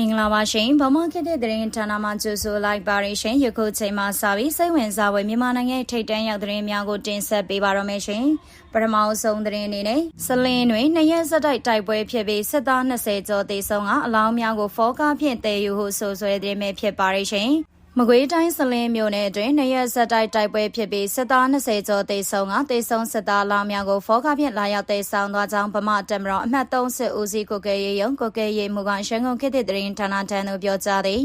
မင်္ဂလာပါရှင်ဗမာခေတ်တဲ့သတင်းဌာနမှကြိုဆိုလိုက်ပါရရှင်ယခုချိန်မှစပြီးစိတ်ဝင်စားဖွယ်မြန်မာနိုင်ငံထိပ်တန်းရောက်သတင်းများကိုတင်ဆက်ပေးပါရမယ်ရှင်ပထမဆုံးသတင်းအနေနဲ့စလင်းတွင်နှစ်ရက်ဆက်တိုက်တိုက်ပွဲဖြစ်ပြီးစစ်သား20ကျော်သေဆုံးကအလောင်းများကိုဖောကားဖြင့်တည်ယူဟုဆိုဆွဲတဲ့မြဲဖြစ်ပါရရှင် မကွေးတိုင်းစလင်းမြို့နယ်အတွင်းနှစ်ရက်ဆက်တိုက်တိုက်ပွဲဖြစ်ပြီးစစ်သား20ကျော်သေဆုံးကသေဆုံးစစ်သားလောင်းများကိုဖောကားဖြင့်လာရောက်သေဆောင်သွားကြောင်းဗမာတက်မတော်အမှတ်3စစ်ဦးစီးကိုကဲရေးရုံကိုကဲရေးမှုကရန်ကုန်ခေတ်သစ်သတင်းဌာနထံသို့ပြောကြားသည်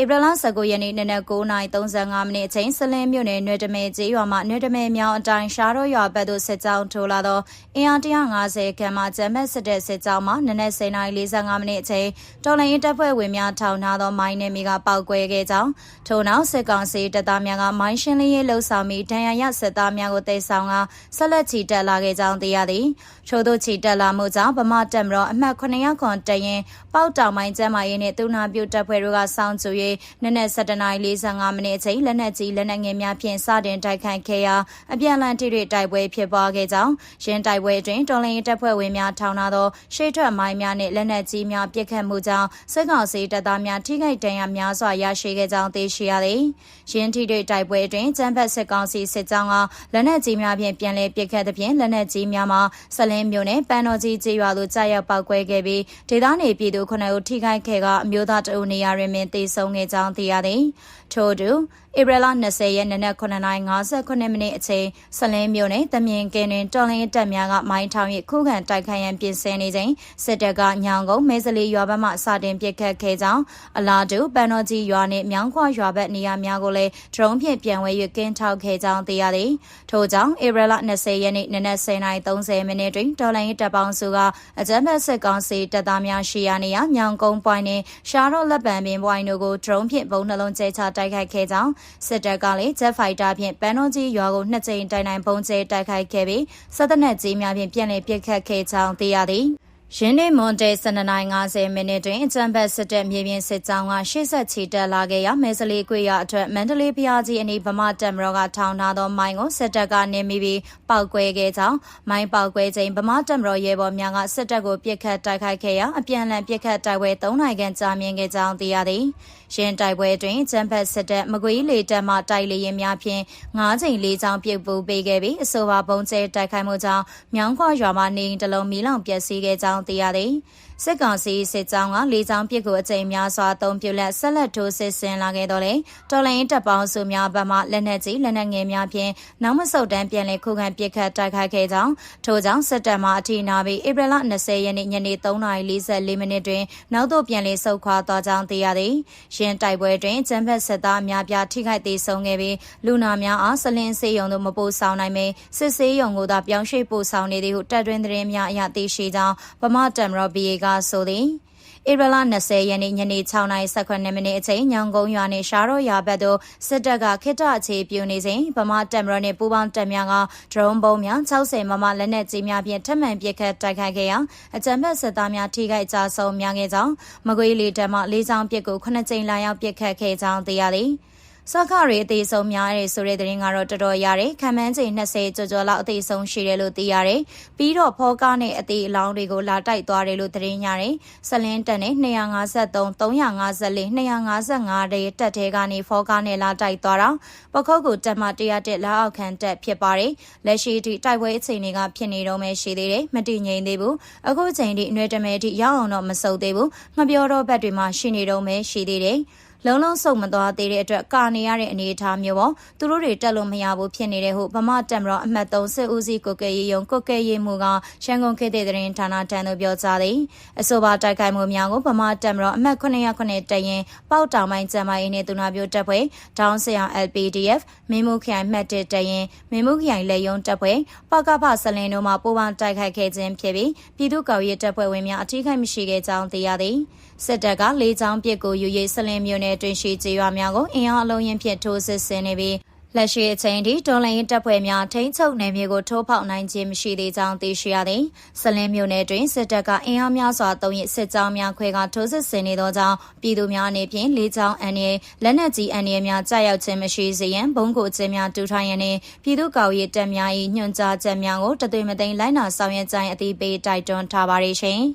ဧပြီလ19ရက်နေ့နနက်9:35မိနစ်အချိန်စလင်းမြို့နယ်နွေတမဲကျေးရွာမှနွေတမဲမြောင်းအတိုင်းရှားတော့ရွာဘက်သို့စစ်ကြောင်းထိုးလာသောအင်အား150ခန့်မှဂျမက်စစ်တဲ့စစ်ကြောင်းမှနနက်10:45မိနစ်အချိန်တော်လိုင်းတပ်ဖွဲ့ဝင်များထောင်ထားသောမိုင်းနယ်မြေကပောက်ကွဲခဲ့ကြောင်းထို့နောက်စစ်ကောင်စီတပ်သားများကမိုင်းရှင်းလင်းရေးလှုပ်ဆောင်ပြီးဒဏ်ရာရစစ်သားများကိုတိုက်ဆောင်ကဆက်လက်ချီတက်လာခဲ့ကြောင်းသိရသည်ချို့တို့ချီတက်လာမှုကြောင့်ဗမာတက်မတော်အမှတ်900ခွန်တရင်ပေါက်တောင်မိုင်းကျမ်းမာရေးနှင့်သူနာပြုတပ်ဖွဲ့တို့ကစောင့်ကြို၍နနက်7:45မိနစ်အချိန်လက်နက်ကြီးလက်နက်ငယ်များဖြင့်စတင်တိုက်ခိုက်ခဲ့ရာအပြန်အလှန်ထိတွေ့တိုက်ပွဲဖြစ်ပွားခဲ့ကြောင်းရင်းတိုက်ပွဲအတွင်းတော်လိုင်းတပ်ဖွဲ့ဝင်များထောင်ထားသောရှေ့ထွက်မိုင်းများနှင့်လက်နက်ကြီးများပစ်ခတ်မှုကြောင့်စစ်ကောင်စီတပ်သားများထိခိုက်ဒဏ်ရာများစွာရရှိခဲ့ကြောင်းသိရှိရသည်။ရင်းထိတွေ့တိုက်ပွဲအတွင်းကျန်းဖက်စစ်ကောင်စီစစ်ကြောင်းကလက်နက်ကြီးများဖြင့်ပြန်လည်ပစ်ခတ်သဖြင့်လက်နက်ကြီးများမှာဆလင်းမြို့နယ်ပန်းတော်ကြီးကျေးရွာသို့ကြားရောက်ပောက်ကွဲခဲ့ပြီးဒေသနေပြည်သူ9ဦးထိခိုက်ခဲ့ကအမျိုးသားတအုပ်နေရာတွင်ပင်သေဆုံးခဲ့ကြောင်းသိရသည်။ထို့အတူဧပြီလ20ရက်နေ့နက်9:58မိနစ်အချိန်ဆလင်းမြို့နယ်တမြင်ကင်းတွင်တော်လင်းတပ်များကမိုင်းထောင်၍ခုခံတိုက်ခိုက်ရန်ပြင်ဆင်နေချိန်စစ်တပ်ကညောင်ကုန်းမဲစလီရွာဘက်မှစတင်ပစ်ခတ်ခဲ့ကြောင်းအလားတူပန်တော်ကြီးရွာနှင့်မြောင်းခွရွာဘက်နေရာများကိုလည်းဒရုန်းဖြင့်ပြန်ဝဲ၍ကင်းထောက်ခဲ့ကြောင်းသိရသည်ထို့ကြောင့်ဧပြီလ20ရက်နေ့နနက်10:30မိနစ်တွင်တော်လင်းတပ်ပေါင်းစုကအကြမ်းဖက်စစ်ကောင်စီတပ်သားများရှိရာနေရာညောင်ကုန်းပွိုင်းနှင့်ရှားတော့လက်ပံပင်ပွိုင်းတို့ကိုဒရုန်းဖြင့်ပုံနှလုံးကျဲချတိုက်ခိုက်ခဲ့ကြောင်းစစ်တပ်ကလည်း Jet Fighter ဖြင့်ပန်းတော်ကြီးရွာကိုနှစ်ကြိမ်တိုင်တိုင်ပုံကျဲတိုက်ခိုက်ခဲ့ပြီးစစ်တပ်နဲ့ကြီးများဖြင့်ပြန်လည်ပစ်ခတ်ခဲ့ကြောင်းသိရသည်ရင်းနေမွန်တေ12:50မိနစ်တွင်အကြံဘက်စစ်တပ်မြေပြင်စစ်ကြောင်းကရှေ့ဆက်ချီတက်လာခဲ့ရာမဲစလီကွေရအထက်မန္တလေးဖျားကြီးအနီးဗမာတက်မတော်ကထောင်ထားသောမိုင်းကိုစစ်တပ်ကနေမိပြီးပောက်ကွဲခဲ့ကြောင်းမိုင်းပောက်ကွဲချိန်ဗမာတက်မတော်ရဲဘော်များကစစ်တပ်ကိုပစ်ခတ်တိုက်ခိုက်ခဲ့ရာအပြန်အလှန်ပစ်ခတ်တိုက်ပွဲ၃နိုင်ခန့်ကြာမြင့်ခဲ့ကြောင်းသိရသည်ရင်းတိုက်ပွဲတွင်ကျန်းဖက်စစ်တပ်မကွေးလေတပ်မှတိုက်လေရင်များဖြင့်၅ချိန်၄ချောင်းပြုတ်ပူပေးခဲ့ပြီးအဆိုပါဘုံကျဲတိုက်ခိုက်မှုကြောင့်မြောင်းခွရွာမှနေအိမ်တစ်လုံးမီးလောင်ပျက်စီးခဲ့ကြောင်းသိရသည်စစ်ကောင်စီစစ်ကြောင်းကလေးချောင်းပစ်ကိုအကြိမ်များစွာအုံပြုလက်ဆက်လက်ထိုးစစ်ဆင်လာခဲ့တော့လေတော်လိုင်းတပ်ပေါင်းစုများဘက်မှလက်နက်ကြီးလက်နက်ငယ်များဖြင့်နောက်မဆုတ်တမ်းပြန်လည်ခုခံပစ်ခတ်တိုက်ခိုက်ခဲ့ကြောင်းထို့ကြောင့်စစ်တပ်မှအထီနာပြီးဧပြီလ20ရက်နေ့ညနေ3:44မိနစ်တွင်နောက်သို့ပြန်လည်ဆုတ်ခွာသွားကြောင်းသိရသည်ရင်းတိုက်ပွဲတွင်ကျန်းဖက်စစ်သားများပြားထိခိုက်သေးဆုံးခဲ့ပြီးလူနာများအားဆလင်းစေးရုံသို့မပို့ဆောင်နိုင်ပေစစ်ဆေးရုံကိုသာပြောင်းရွှေ့ပို့ဆောင်နေသည်ဟုတပ်တွင်သတင်းများအရသိရှိကြောင်းဗမာတမ်ရော့ဘီအေကဆိုသည်ဧပြီလ20ရက်နေ့ညနေ6:18မိနစ်အချိန်ညောင်ကုန်းရွာနှင့်ရှားရော်ရွာဘက်သို့စစ်တပ်ကခိတအခြေပြုနေစဉ်ဗမာတပ်မတော်နှင့်ပူးပေါင်းတပ်များကဒရုန်းဘုံများ60မမလက်နက်ကြီးများဖြင့်ထပ်မံပစ်ခတ်တိုက်ခိုက်ခဲ့ရာအကြမ်းဖက်စစ်သားများထိခိုက်ကြဆုံးများခဲ့ကြောင်းမကွေးလေတပ်မှလေးချောင်းပစ်ကို9ကြိမ်လာရောက်ပစ်ခတ်ခဲ့ကြောင်းသိရသည်။ စခရေအသေးဆုံးများတယ်ဆိုတဲ့သတင်းကတော့တော်တော်ရတယ်ခံမှန်းချိန်20ကျော်ကျော်လောက်အသေးဆုံးရှိတယ်လို့သိရတယ်ပြီးတော့ဖောကားနဲ့အသေးအလောင်းတွေကိုလာတိုက်သွားတယ်လို့သတင်းရတယ်ဆလင်းတက်နဲ့253 354 255တဲ့တက်ထဲကနေဖောကားနဲ့လာတိုက်သွားတာပခုတ်ကိုတက်မှ100တက်လာအောက်ခံတက်ဖြစ်ပါတယ်လက်ရှိထိတိုက်ပွဲအချိန်တွေကဖြစ်နေတော့မှရှိသေးတယ်မတည်ငြိမ်သေးဘူးအခုချိန်ထိအနှွေတမဲထိရောက်အောင်တော့မစုံသေးဘူးငပြောတော့ဘက်တွေမှာရှိနေတော့မှရှိသေးတယ် လုံးလုံးစုံမသွားသေးတဲ့အတွက်ကာနေရတဲ့အနေအထားမျိုးပေါ့သူတို့တွေတက်လို့မရဘူးဖြစ်နေတဲ့ဟုဗမာတက်မတော်အမှတ်3စစ်ဦးစီးကိုကဲရေးယုံကိုကဲရေးမှုကရန်ကုန်ခေတ်တဲ့သတင်းဌာနတန်းတို့ပြောကြားသည်အဆိုပါတိုက်ခိုက်မှုများကိုဗမာတက်မတော်အမှတ်909တရင်ပေါက်တောင်ပိုင်းကျမ်းမာရေးနဲ့သူနာပြတပ်ဖွဲ့ဒေါင်းဆရာ LPDF မင်းမှုခိုင်မှတ်တဲ့တရင်မင်းမှုခိုင်လက်ယုံတပ်ဖွဲ့ပကဖဆလင်တို့မှပိုးပေါင်းတိုက်ခိုက်ခဲ့ခြင်းဖြစ်ပြီးပြည်သူ့ကော်ရေးတပ်ဖွဲ့ဝင်များအထူးခိုက်မရှိခဲ့ကြောင်းသိရသည် စစ်တပ်ကလေးချောင်းပစ်ကိုယူရိဆလင်မြို့နယ်တွင်ရှိကျေးရွာများကိုအင်အားအလုံးရင်ဖြင့်ထိုးစစ်ဆင်နေပြီးလက်ရှိအချိန်ထိဒေါ်လာရင်းတပ်ဖွဲ့များထိန်းချုပ်နယ်မြေကိုထိုးဖောက်နိုင်ခြင်းမရှိသေးကြောင်းသိရှိရသည်။စလင်းမြို့နယ်တွင်စစ်တပ်ကအင်အားများစွာတုံးရစစ်ကြောင်းများခွဲကထိုးစစ်ဆင်နေသောကြောင့်ပြည်သူများအနေဖြင့်လေးချောင်းအန်ရီလက်နက်ကြီးအန်ရီများကြာရောက်ခြင်းမရှိစေရန်ဘုံကိုခြင်းများတူထိုင်ရန်နှင့်ပြည်သူ့ကော်ရေးတပ်များ၏ညွှန်ကြားချက်များကိုတသွေမသိမ်းလိုက်နာဆောင်ရွက်ကြိုင်အသိပေးတိုက်တွန်းထားပါရရှင်။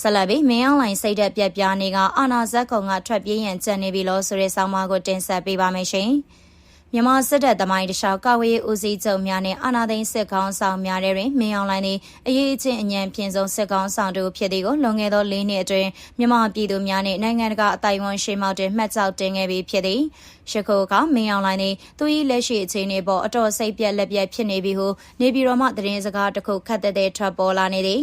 ဆက်လက်ပြီးမင်းအောင်လိုင်စိတ်သက်ပြက်ပြားနေကအာနာဇက်ခုံကထွက်ပြေးရန်ကြံနေပြီလို့ဆိုတဲ့ဆောင်းပါးကိုတင်ဆက်ပေးပါမယ်ရှင်။မြန်မာစစ်တပ်သမိုင်းတခြားကာဝေးဦးစီးချုပ်များနဲ့အာဏာသိမ်းစစ်ကောင်ဆောင်များတဲ့တွင်မင်းအောင်လှိုင်သည်အရေးအချင်းအញ្ញံဖြင့်ဆုံးစစ်ကောင်ဆောင်တို့ဖြစ်သည်ကိုလွန်ခဲ့သော၄နှစ်အတွင်းမြန်မာပြည်သူများနှင့်နိုင်ငံတကာအတိုင်းအဝန်ရှိမှတွင်မှတ်ကြောက်တင်ခဲ့ပြီးဖြစ်သည်ရှခုကမင်းအောင်လှိုင်သည်သူ၏လက်ရှိအခြေအနေပေါ်အတော်စိတ်ပြက်လက်ပြက်ဖြစ်နေပြီဟုနေပြည်တော်မှသတင်းစကားတစ်ခုခတ်တဲ့တဲ့ထွက်ပေါ်လာနေသည်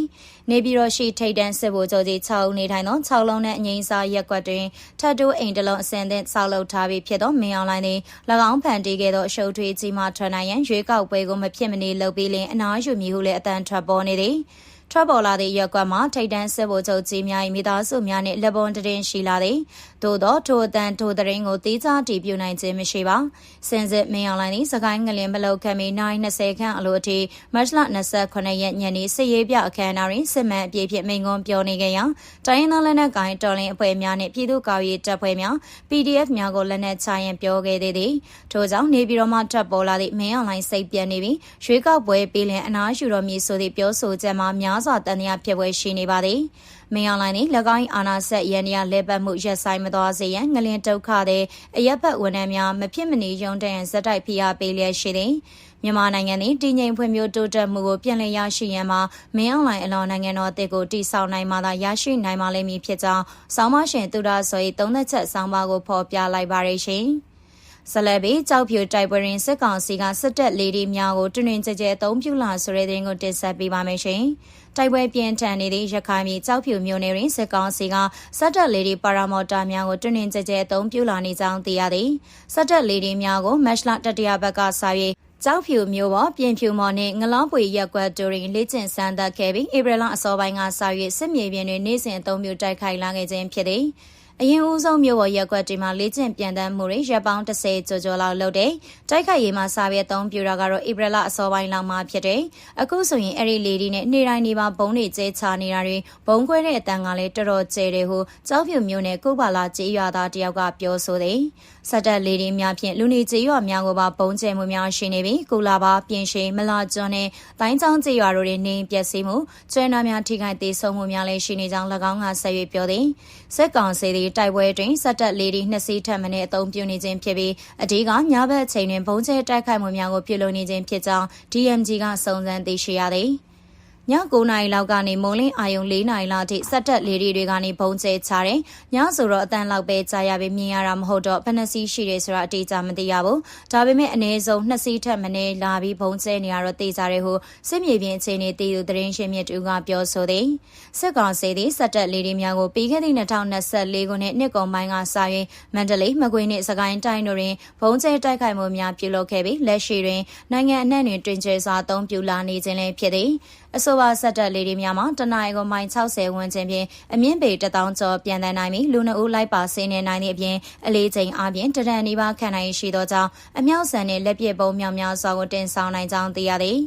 နေပြည်တော်ရှိထိတ်တန်းစစ်ဗိုလ်ချုပ်ကြီး6ဦးနေထိုင်သော6လုံးနဲ့အငိမ့်စားရက်ကွက်တွင်ထတ်တိုးအိမ်တလုံးအစင်သင့်ဆောက်လုပ်ထားပြီးဖြစ်သောမင်းအောင်လှိုင်သည်၎င်းဖန်တီးခဲ့သောအရှုပ်ထွေးကြီးမှထွက်နိုင်ရန်ရွေးကောက်ပွဲကိုမဖြစ်မနေလုပ်ပြီးလင်အနားယူမည်ဟုလည်းအတန်ထွက်ပေါ်နေသည် ထွက်ပေါ်လာသည့်ရက်ကွက်မှာထိတ်တန်းစစ်ဗိုလ်ချုပ်ကြီးများ၏မိသားစုများနှင့်လက်ပွန်တရင်ရှိလာသည်သို့သောထိုအတန်ထိုတရင်ကိုတေးခြားတည်ပြုနိုင်ခြင်းမရှိပါစင်စစ်မင်းအောင်လိုင်းသည်စကိုင်းငလင်မလုတ်ခံပြီးနိုင်20ခန့်အလိုအထိမတ်လ28ရက်ညနေစစ်ရေးပြအခမ်းအနားတွင်စစ်မှန်အပြည့်ဖြင့်မိန့်ခွန်းပြောနေခဲ့ရာတိုင်းရင်းသားလက်နက်ကိုင်တော်လှန်အဖွဲ့များနှင့်ပြည်သူ့ကာကွယ်ရေးတပ်ဖွဲ့များ PDF များကိုလက်နက်ချရန်ပြောခဲ့သေးသည်ထို့ကြောင့်နေပြည်တော်မှထွက်ပေါ်လာသည့်မင်းအောင်လိုင်းစိတ်ပြတ်နေပြီးရွေးကောက်ပွဲပြည်လင်အနားယူတော်မူဆိုသည့်ပြောဆိုချက်မှာများစွာတန်တရားဖြစ်ပွဲရှိနေပါသည်မင်းအောင်လိုင်းသည်၎င်း၏အာဏာဆက်ရန်ရလဲပတ်မှုရက်ဆိုင်မသွားစေရန်ငလင်ဒုက္ခတဲ့အရက်ဖက်ဝန်ထမ်းများမဖြစ်မနေရုံတရန်ဇက်တိုက်ဖိအားပေးလျက်ရှိသည်မြန်မာနိုင်ငံသည်တည်ငြိမ်ဖွံ့ဖြိုးတိုးတက်မှုကိုပြန်လည်ရရှိရန်မှာမင်းအောင်လှိုင်အလောင်းနိုင်ငံတော်အသစ်ကိုတည်ဆောက်နိုင်မှသာရရှိနိုင်မှလိမ့်မည်ဖြစ်ကြောင်းဆောင်းမရှင်သူရဆို၏သုံးသက်ချက်ဆောင်းပါးကိုဖော်ပြလိုက်ပါရရှင်။ ဆလဘီကြောက်ဖြူတိုက်ပွဲရင်စစ်ကောင်စီကစစ်တပ်လေဒီများကိုတွင်တွင်ကြဲကြဲအသုံးပြုလာဆိုတဲ့တဲ့ကိုတင်ဆက်ပေးပါမယ်ရှင်။တိုက်ပွဲပြင်းထန်နေတဲ့ရခိုင်ပြည်ကြောက်ဖြူမြို့နယ်တွင်စစ်ကောင်စီကစစ်တပ်လေဒီပါရာမော်တာများကိုတွင်တွင်ကြဲကြဲအသုံးပြုလာနေကြောင်းသိရသည်။စစ်တပ်လေဒီများကိုမက်ရှလာတတရဘက်ကစာရေးကြောက်ဖြူမျိုးပေါ်ပြင်ဖြူမော်နဲ့ငလောင်းပွေရက်ကွက်တူရင်လေ့ကျင့်စမ်းသပ်ခဲ့ပြီးဧပြီလအစောပိုင်းကစာရွေစစ်မြေပြင်တွင်နေ့စဉ်အသုံးပြုတိုက်ခိုက်လာခဲ့ခြင်းဖြစ်သည်။ အရင်ဦးဆုံးမြို့ပေါ်ရက်ကွက်တွေမှာလေ့ကျင့်ပြန်တမ်းမှုတွေရပ်ပေါင်း30ကျော်ကျော်လောက်လုပ်တယ်။တိုက်ခိုက်ရေးမှာစာပြည့်သုံးပြတာကတော့ဧပြီလအစောပိုင်းလောက်မှဖြစ်တယ်။အခုဆိုရင်အဲ့ဒီလေဒီနဲ့နေ့တိုင်းနေပါဘုံတွေကျဲချနေတာတွေဘုံခွဲတဲ့အတန်ကလည်းတော်တော်ကျဲတယ်ဟုကြောက်ဖြူမျိုးနဲ့ကုပါလာကြေးရွာသားတယောက်ကပြောဆိုတယ်။စက်တက်လေဒီများဖြင့်လူနေကြေးရွာများကိုပါဘုံကျဲမှုများရှိနေပြီးကုလာပါပြင်ရှိမလာကျွန်းနဲ့တိုင်းချောင်းကြေးရွာတို့တွေနေပျက်စီးမှုကျွဲနာများထိခိုက်သေးဆုံးမှုများလည်းရှိနေကြောင်း၎င်းကဆက်ရွေးပြောသည်။ စက်ကောင်စီသည်တိုက်ပွဲတွင်စက်တက်လေဒီနှစ်စီးထပ်မံအသုံးပြုနေခြင်းဖြစ်ပြီးအဓိကညဘက်အချိန်တွင်ဘုံကျဲတိုက်ခိုက်မှုများကိုပြုလုပ်နေခြင်းဖြစ်ကြောင်း DMG ကစုံစမ်းသိရှိရသည်။ည 9နာရီလောက်ကနေမိုးလင်းအာယုံ4နာရီလောက်ထိစက်တက်လေတွေတွေကနေဘုံကျဲချတယ်။ညဆိုတော့အတန်လောက်ပဲကြာရပြီးမြင်ရတာမဟုတ်တော့ဘယ်နှစီးရှိတယ်ဆိုတာအတိအကျမသိရဘူး။ဒါပေမဲ့အနည်းဆုံး2စီးထက်မနည်းလာပြီးဘုံကျဲနေရတော့သိကြတယ်ဟုစစ်မြေပြင်အခြေအနေတည်သူသတင်းရှင်မြစ်တူကပြောဆိုသည်။စစ်ကောင်စီသည်စက်တက်လေတွေများကိုပြီးခဲ့သည့်2024ခုနှစ်နှစ်ကုန်ပိုင်းကစရင်မန္တလေးမကွေးနှင့်စကိုင်းတိုင်းတို့တွင်ဘုံကျဲတိုက်ခိုက်မှုများပြုလုပ်ခဲ့ပြီးလက်ရှိတွင်နိုင်ငံအနှံ့တွင်တွင်ကျဲစွာအသုံးပြုလာနေခြင်းလည်းဖြစ်သည်။ အဆိုပါဆက်တက်လေးတွေများမှာတနအီကိုမိုင်60ဝန်းကျင်ဖြင့်အမြင့်ပေ1000ကျော်ပြန်တန်းနိုင်ပြီးလူနှုတ်လိုက်ပါဆင်းနေနိုင်သည့်အပြင်အလေးချိန်အပြင်တရန်နီးပါးခံနိုင်ရှိသောကြောင့်အမြောက်ဆန်နှင့်လက်ပစ်ပုံးမြောင်များစွာကိုတင်ဆောင်နိုင်ကြောင်းသိရသည်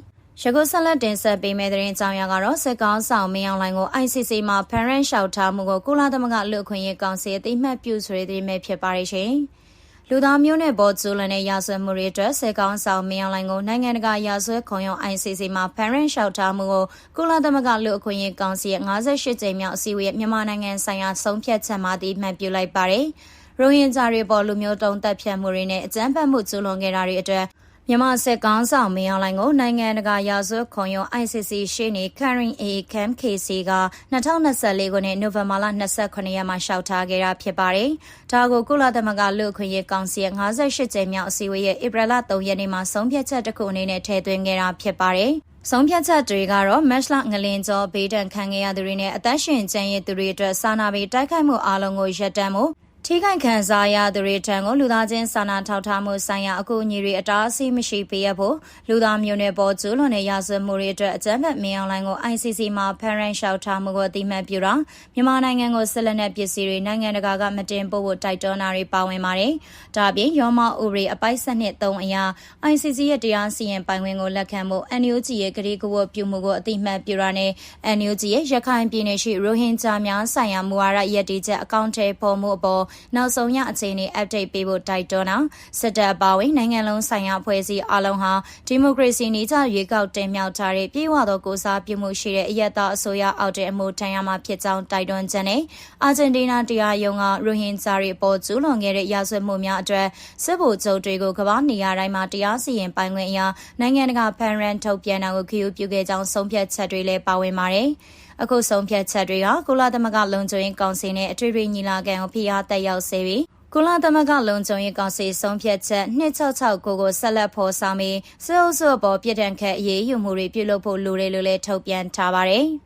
ရကုဆက်လက်တင်ဆက်ပေးမယ့်သတင်းကြောင်းရကတော့စစ်ကောင်းဆောင်မင်းအောင်လှိုင်ကို ICC မှာ parent လျှောက်ထားမှုကိုကုလသမဂ္ဂလူ့အခွင့်အရေးကောင်စီအသိမှတ်ပြုဆိုတဲ့သတင်းပဲဖြစ်ပါရဲ့ရှင်။ လူသားမျိုးနဲ့ပေါ်ကျူးလွန်တဲ့ရာဇဝတ်မှုတွေအတွက်စေကောင်းဆောင်မင်းအောင်လှိုင်ကိုနိုင်ငံတကာရာဇဝတ်ခုံရုံး ICC မှာ parent လျှောက်ထားမှုကိုကုလသမဂ္ဂလူ့အခွင့်အရေးကောင်စီရဲ့58ကြိမ်မြောက်အစည်းအဝေးမြန်မာနိုင်ငံဆိုင်ရာဆုံးဖြတ်ချက်မှတည်မှတ်ပြုလိုက်ပါတယ်။ရိုဟင်ဂျာတွေပေါ်လူမျိုးတုံးတက်ဖြတ်မှုတွေနဲ့အကြမ်းဖက်မှုကျူးလွန်ခဲ့တာတွေအတွက် မြန်မာစစ်ကောင်းဆောင်မင်းအောင်လှိုင်ကိုနိုင်ငံတကာရာဇဝတ်ခုံရုံး ICC ရှေ့နေ Karen A. Kam KC က2024ခုနှစ်နိုဝင်ဘာလ29ရက်မှာရှောက်ထားခဲ့တာဖြစ်ပါတယ်။ဒါကိုကုလသမဂ္ဂလူ့အခွင့်အရေးကောင်စီရဲ့58ကြိမ်မြောက်အစည်းအဝေးရဲ့ဧပြီလ3ရက်နေ့မှာဆုံးဖြတ်ချက်တစ်ခုအနေနဲ့ထည့်သွင်းခဲ့တာဖြစ်ပါတယ်။ဆုံးဖြတ်ချက်တွေကတော့မက်ရှလငလင်ကျော်ဘေးဒဏ်ခံခဲ့ရသူတွေနဲ့အသက်ရှင်ကျန်ရည်သူတွေအတွက်စာနာပြီးတိုက်ခိုက်မှုအလုံးကိုရပ်တန့်မှု ထိခိုက်ခံစားရသူတွေထံကိုလူသားချင်းစာနာထောက်ထားမှုဆိုင်ရာအကူအညီတွေအတားအဆီးမရှိပေးရဖို့လူသားမျိုးနွယ်ပေါ်ကျူးလွန်တဲ့ရာဇဝတ်မှုတွေအတွက်အကြမ်းဖက်မင်းအောင်လိုင်းကို ICC မှာ parent လျှောက်ထားမှုကိုအတိမတ်ပြုတာမြန်မာနိုင်ငံကိုဆက်လက်တဲ့ပစ္စည်းတွေနိုင်ငံတကာကမတင်ပို့ဖို့တိုက်တွန်းတာတွေပါဝင်ပါတယ်။ဒါ့အပြင်ရောမဥပဒေအပိုက်စနစ်3အရာ ICC ရဲ့တရားစီရင်ပိုင်ခွင့်ကိုလက်ခံဖို့ NUG ရဲ့ကတိကဝတ်ပြုမှုကိုအတိမတ်ပြုတာနဲ့ NUG ရဲ့ရခိုင်ပြည်နယ်ရှိရိုဟင်ဂျာများဆိုင်ရာမူဝါဒရည်တည်ချက်အကောင့်ထဲပေါ်မှုအပေါ်နောက်ဆုံးရအခြေအနေ update ပေးဖို့တိုက်တွန်းတာစစ်တပ်အပါအဝင်နိုင်ငံလုံးဆိုင်ရာအဖွဲ့အစည်းအလုံးဟာဒီမိုကရေစီနည်းကျရွေးကောက်တင်မြှောက်ထားတဲ့ပြည်ဝသောကိုစားပြုမှုရှိတဲ့အယက်သားအစိုးရအောက်တဲ့အမှုထမ်းရမှာဖြစ်ကြောင်းတိုက်တွန်းချက်နဲ့အာဂျင်တီးနားတရားရုံးကရိုဟင်ဂျာတွေပေါ်ကျူးလွန်ခဲ့တဲ့ရာဇဝတ်မှုများအတွက်စစ်ဗိုလ်ချုပ်တွေကိုကမ္ဘာနေရာတိုင်းမှာတရားစီရင်ပိုင်ခွင့်အရာနိုင်ငံတကာဖန်ရန်ထုတ်ပြန်တာကိုခရီးပြုခဲ့ကြောင်းဆုံးဖြတ်ချက်တွေလည်းပါဝင်ပါတယ်။အခုဆုံးဖြတ်ချက်တွေကကုလသမဂ္ဂလုံခြုံရေးကောင်စီနဲ့အထွေထွေညီလာခံကိုဖိအားတက်ရောက်စေပြီးကုလသမဂ္ဂလုံခြုံရေးကောင်စီဆုံးဖြတ်ချက်266ကိုကိုဆက်လက်ဖော်ဆောင်ပြီးစစ်အုပ်စုအပေါ်ပြည်ထန်ခတ်အရေးယူမှုတွေပြုလုပ်ဖို့လိုတယ်လို့လည်းထုတ်ပြန်ထားပါတယ်။